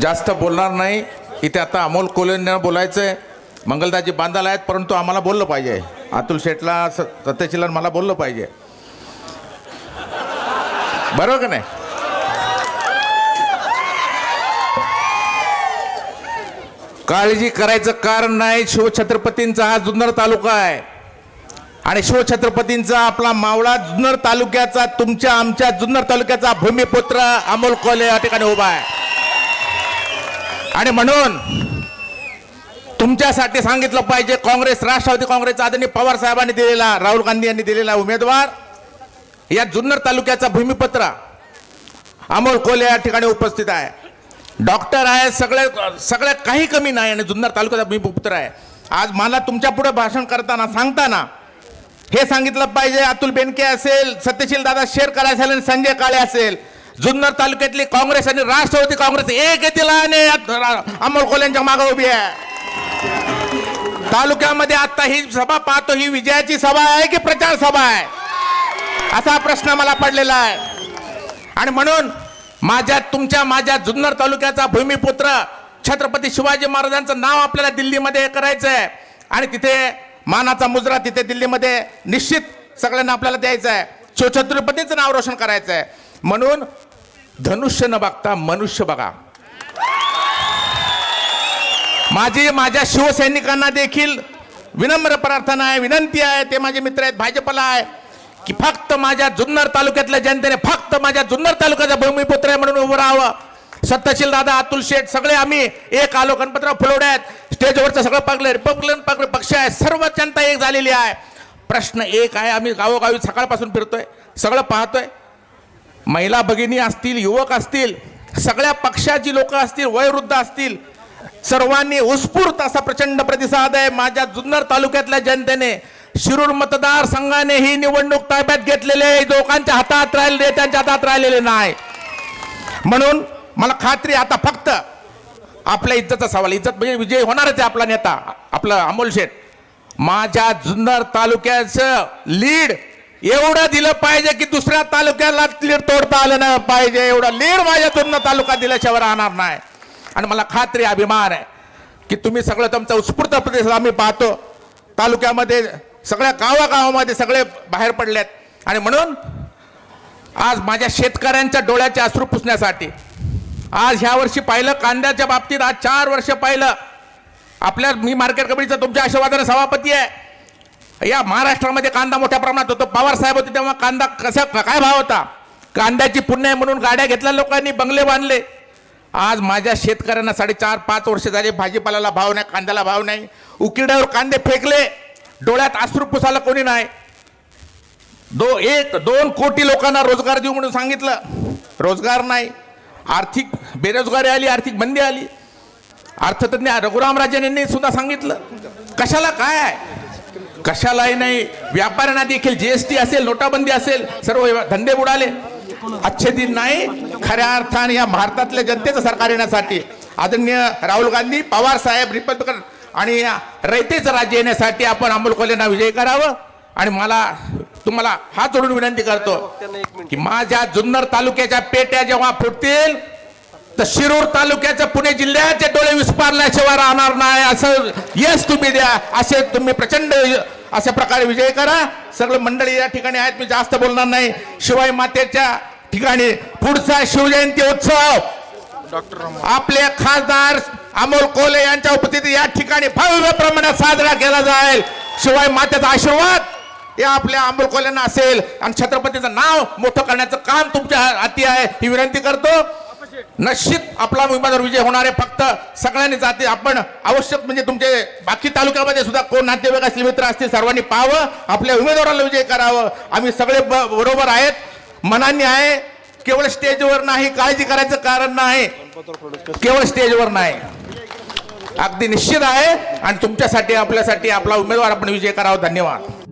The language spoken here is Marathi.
जास्त बोलणार नाही. इथे आता अमोल कोलेंना बोलायचं आहे मंगलदाजी बांधायला आहेत परंतु आम्हाला बोललं पाहिजे. अतुल शेठला स- सत्यशीलन मला बोललं पाहिजे. बरोबर का नाही? काळजी करायचं कारण नाही. शिवछत्रपतींचा हा जुन्नर तालुका आहे. आणि शिवछत्रपतींचा आपला मावळा जुन्नर तालुक्याचा तुमच्या आमच्या जुन्नर तालुक्याचा भूमिपुत्र अमोल कोले या ठिकाणी उभा आहे. आणि म्हणून तुमच्यासाठी सांगितलं पाहिजे काँग्रेस राष्ट्रवादी काँग्रेसचा आदरणीय पवार साहेबांनी दिलेला राहुल गांधी यांनी दिलेला उमेदवार या जुन्नर तालुक्याचा भूमिपत्र अमोल कोले या ठिकाणी उपस्थित आहे. डॉक्टर आहे सगळे सगळ्यात काही कमी नाही आणि जुन्नर तालुक्याचा भूमिपुत्र आहे. आज मला तुमच्यापुढे भाषण करताना सांगताना हे सांगितलं पाहिजे अतुल बेनके असेल सत्यशील दादा शेरकर असेल आणि संजय काळे असेल. जुन्नर तालुक्यातली काँग्रेस आणि राष्ट्रवादी काँग्रेस एक येतील आणि अमोल कोल्यांच्या मागे उभी आहे. तालुक्यामध्ये आता ही सभा पाहतो ही विजयाची सभा आहे की प्रचार सभा आहे? असा प्रश्न मला पडलेला आहे. आणि म्हणून माझ्या तुमच्या माझ्या जुन्नर तालुक्याचा भूमिपुत्र छत्रपती शिवाजी महाराजांचं नाव आपल्याला दिल्लीमध्ये करायचं आहे. आणि तिथे मानाचा मुजरा तिथे दिल्लीमध्ये निश्चित सगळ्यांना आपल्याला द्यायचं आहे. शिवछत्रपतीचं नाव रोशन करायचं आहे. म्हणून धनुष्य न बघता मनुष्य बघा. माझी माझ्या शिवसैनिकांना देखील विनम्र प्रार्थना आहे विनंती आहे ते माझे मित्र आहेत भाजपला आहे की फक्त माझ्या जुन्नर तालुक्यातल्या जनतेने फक्त माझ्या जुन्नर तालुक्याचा भूमिपुत्र आहे म्हणून उभं राहावं. सत्ताशील दादा अतुल शेठ सगळे आम्ही एक आलो गणपतराव फुलवडे आहेत. स्टेजवरचं सगळं पागलं रिपब्लिकन पगले पक्ष आहे सर्व जनता एक झालेली आहे. प्रश्न एक आहे आम्ही गावोगावी सकाळपासून फिरतोय सगळं पाहतोय. महिला भगिनी असतील युवक असतील सगळ्या पक्षाची लोक असतील वयोवृद्ध असतील सर्वांनी उत्स्फूर्त असा प्रचंड प्रतिसाद आहे. माझ्या जुन्नर तालुक्यातल्या जनतेने शिरूर मतदारसंघाने ही निवडणूक ताब्यात घेतलेले लोकांच्या हातात राहिले त्यांच्या हातात राहिलेले नाही. म्हणून मला खात्री आता फक्त आपल्या इज्जतचा सवाल. इज्जत म्हणजे विजय होणारच आहे आपला नेता आपला अमोल शेठ. माझ्या जुन्नर तालुक्याचं लीड एवढं दिलं पाहिजे की दुसऱ्या तालुक्याला लीड तोडता आलं नाही पाहिजे. एवढं लीड माझ्या तुमनं तालुका दिल्याशिवाय राहणार नाही. आणि मला खात्री अभिमान आहे की तुम्ही सगळं तुमचा उत्स्फूर्त प्रतिसाद आम्ही पाहतो. तालुक्यामध्ये सगळ्या गावागावामध्ये सगळे बाहेर पडलेत. आणि म्हणून आज माझ्या शेतकऱ्यांच्या डोळ्याचे अश्रू पुसण्यासाठी आज ह्या वर्षी पाहिलं कांद्याच्या बाबतीत आज चार वर्ष पाहिलं. आपल्या मी मार्केट कमिटीचा तुमच्या आशीर्वादाने सभापती आहे. या महाराष्ट्रामध्ये कांदा मोठ्या प्रमाणात होतो. पवार साहेब होते तेव्हा कांदा कसा काय भाव होता? कांद्याची पुण्य म्हणून गाड्या घेतल्या लोकांनी बंगले बांधले. आज माझ्या शेतकऱ्यांना साडेचार पाच वर्ष झाले भाजीपाल्याला भाव नाही कांद्याला भाव नाही. उकिरड्यावर कांदे फेकले. डोळ्यात आश्रू पुसायला कोणी नाही. दो एक दोन कोटी लोकांना रोजगार देऊ म्हणून सांगितलं. रोजगार नाही. आर्थिक बेरोजगारी आली आर्थिक बंदी आली. अर्थतज्ञ रघुराम राजन यांनी सुद्धा सांगितलं. कशाला काय आहे? कशालाही नाही. व्यापाऱ्यांना देखील जीएसटी असेल नोटाबंदी असेल सर्व धंदे बुडाले. अच्छे दिन नाही खऱ्या अर्थाने या भारतातल्या जनतेचं सरकार येण्यासाठी. आदरणीय राहुल गांधी पवार साहेब रिपब्लिकन आणि या रयतेचं राज्य येण्यासाठी आपण अमोल कोल्हेंना विजय करावं. आणि मला तुम्हाला हात जोडून विनंती करतो की माझ्या जुन्नर तालुक्याच्या पेट्या जेव्हा फुटतील तर शिरूर तालुक्याच्या पुणे जिल्ह्याचे डोळे विस्पारल्याशिवाय राहणार नाही. असं यश तुम्ही द्या. असे तुम्ही प्रचंड अशा प्रकारे विजय करा. सगळं मंडळी या ठिकाणी आहेत. मी जास्त बोलणार नाही. शिवाय मातेच्या ठिकाणी पुढचा शिवजयंती उत्सव. आपले खासदार अमोल कोले यांच्या उपस्थितीत या ठिकाणी भव्य प्रमाणात साजरा केला जाईल. शिवाय मातेचा आशीर्वाद या आपल्या अमोल कोल्यांना असेल. आणि छत्रपतीचं नाव मोठं करण्याचं काम तुमच्या हाती आहे. ही विनंती करतो. निश्चित आपला उमेदवार विजय होणार आहे. फक्त सगळ्यांनी जाते आपण आवश्यक म्हणजे तुमचे बाकी तालुक्यामध्ये सुद्धा कोण नातेवाईक असले मित्र असतील सर्वांनी पाहावं आपल्या उमेदवाराला विजय करावं. आम्ही सगळे ब- बरोबर आहेत. मनाने आहे. केवळ स्टेजवर नाही काळजी करायचं कारण नाही. केवळ स्टेजवर नाही. अगदी निश्चित आहे. आणि तुमच्यासाठी आपल्यासाठी आपला उमेदवार आपण विजय करावा. धन्यवाद.